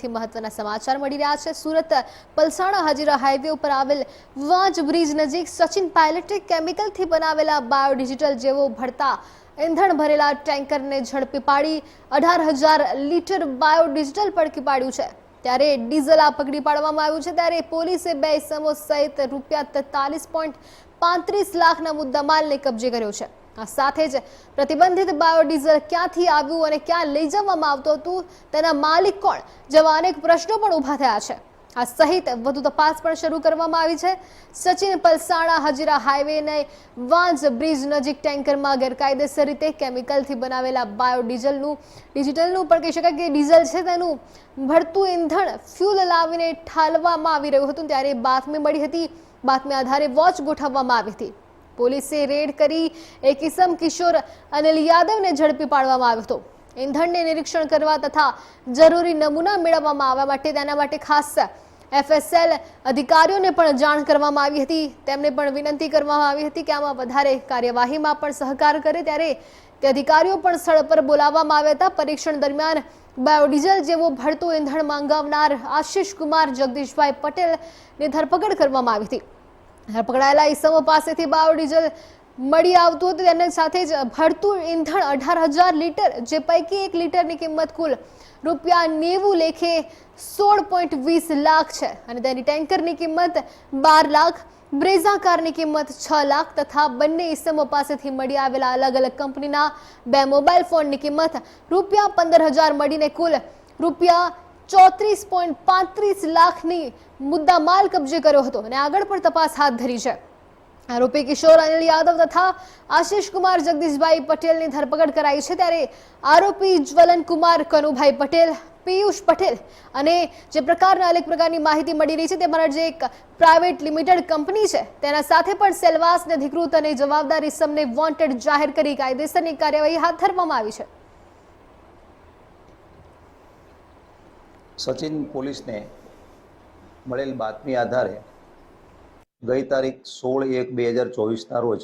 સુરતથી મહત્વના સમાચાર મળી રહ્યા છે. સુરત પલસાણા હાજીરા હાઈવે ઉપર આવેલ વાંજ બ્રિજ નજીક સચિન પાયલટે કેમિકલથી બનાવેલા બાયોડિજિટલ જેવો ભળતા ઇંધણ ભરેલા ટેન્કરને ઝડપી પાડી અઢાર હજાર લીટર બાયોડિજિટલ પડકી પાડ્યું છે. ત્યારે ડીઝલ આ પકડી પાડવામાં આવ્યું છે. ત્યારે પોલીસે બે ઇસમો સહિત રૂપિયા તેતાલીસ પોઈન્ટ પાંત્રીસ લાખના મુદ્દામાલને કબજે કર્યો છે. આ સાથે જ પ્રતિબંધિત બાયોડીઝલ ક્યાંથી આવ્યું અને ક્યાં લઈ જવામાં આવતું હતું, તેના માલિક કોણ, જેવા અનેક પ્રશ્નો પણ ઊભા થયા છે. આ સહિત વધુ તપાસ પણ શરૂ કરવામાં આવી છે. સચિન પલસાણા હજીરા હાઈવેને વાંઝ બ્રિજ નજીક ટેન્કરમાં ગેરકાયદેસર રીતે કેમિકલથી બનાવેલા બાયોડીઝલનું, ડિજિટલનું પણ કહી શકાય કે ડીઝલ છે તેનું ભરતું ઇંધણ ફ્યુલ લાવીને ઠાલવામાં આવી રહ્યું હતું, ત્યારે બાતમી મળી હતી. બાતમી આધારે વોચ ગોઠવવામાં આવી હતી. પોલીસે રેડ કરી એક ઇસમ કિશોર અનિલ યાદવને ઝડપી પાડવામાં આવ્યો હતો. ઇંધણને નિરીક્ષણ કરવા તથા જરૂરી નમૂના મેળવવામાં આવવા માટે તેના માટે ખાસ એફએસએલ અધિકારીઓને પણ જાણ કરવામાં આવી હતી. તેમને પણ વિનંતી કરવામાં આવી હતી કે આમાં વધારે કાર્યવાહીમાં પણ સહકાર કરે. ત્યારે તે અધિકારીઓ પણ સ્થળ પર બોલાવવામાં આવ્યા હતા. પરીક્ષણ દરમિયાન બાયોડીઝલ જેવો ભળતું ઇંધણ માંગવનાર આશિષ કુમાર, જગદીશભાઈ પટેલની ધરપકડ કરવામાં આવી હતી. પકડાયેલા ઈસમો પાસેથી બાયોડીઝલ મળી આવતું હતું. તેને સાથે જ ભરતું ઇંધણ અઢાર હજાર લીટર, જે પૈકી એક લીટરની કિંમત કુલ રૂપિયા નેવું લેખે સોળ પોઈન્ટ વીસ લાખ છે. અને તેની ટેન્કરની કિંમત બાર લાખ, બ્રેઝા કારની કિંમત છ લાખ તથા બંને ઈસમો પાસેથી મળી આવેલા અલગ અલગ કંપનીના બે મોબાઈલ ફોનની કિંમત રૂપિયા પંદર હજાર મળીને કુલ રૂપિયા ચોત્રીસ પોઈન્ટ પાંત્રીસ લાખની મુદ્દા માલ કબજે કર્યો હતો અને આગળ પણ તપાસ હાથ ધરી છે. આરોપી કિશોર અનિલ યાદવ તથા આશિષ કુમાર જગદીશભાઈ પટેલની ધરપકડ કરાઈ છે ત્યારે આરોપી જ્વલન કુમાર કનુભાઈ પટેલ, પિયુષ પટેલ અને જે પ્રકારના અનેક પ્રકારની માહિતી મળી રહી છે તેમાં જે એક પ્રાઇવેટ લિમિટેડ કંપની છે તેના સાથે પણ સેલવાસને અધિકૃત અને જવાબદાર ઇસમને વોન્ટેડ જાહેર કરી કાયદેસરની કાર્યવાહી હાથ ધરવામાં આવી છે. સચિન પોલીસને મળેલ બાતમી આધારે ગઈ તારીખ સોળ એક બે હજાર ચોવીસના રોજ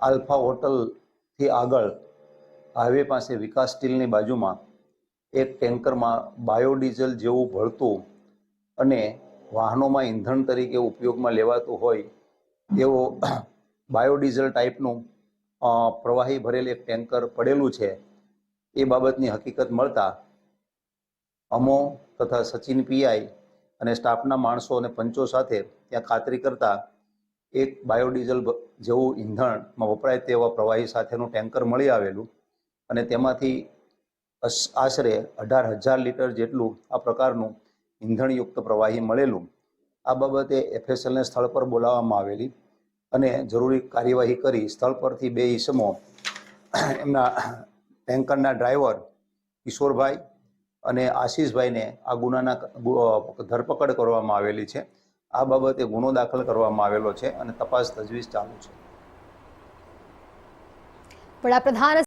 આલ્ફા હોટલથી આગળ હાઈવે પાસે વિકાસ સ્ટીલની બાજુમાં એક ટેન્કરમાં બાયોડીઝલ જેવું ભળતું અને વાહનોમાં ઈંધણ તરીકે ઉપયોગમાં લેવાતું હોય એવો બાયોડીઝલ ટાઈપનું પ્રવાહી ભરેલ એક ટેન્કર પડેલું છે. એ બાબતની હકીકત મળતા અમો તથા સચિન પીઆઈ અને સ્ટાફના માણસો અને પંચો સાથે ત્યાં ખાતરી કરતા એક બાયોડીઝલ જેવું ઈંધણમાં વપરાય તેવા પ્રવાહી સાથેનું ટેન્કર મળી આવેલું અને તેમાંથી આશરે અઢાર હજાર લીટર જેટલું આ પ્રકારનું ઈંધણયુક્ત પ્રવાહી મળેલું. આ બાબતે એફએસએલને સ્થળ પર બોલાવવામાં આવેલી અને જરૂરી કાર્યવાહી કરી સ્થળ પરથી બે ઈસમો એમના ટેન્કરના ડ્રાઈવર કિશોરભાઈ અને આશીષભાઈને આ ગુનાના ધરપકડ કરવામાં આવેલી છે. આ બાબતે ગુનો દાખલ કરવામાં આવેલો છે અને તપાસ તજવીજ ચાલુ છે. વડાપ્રધાન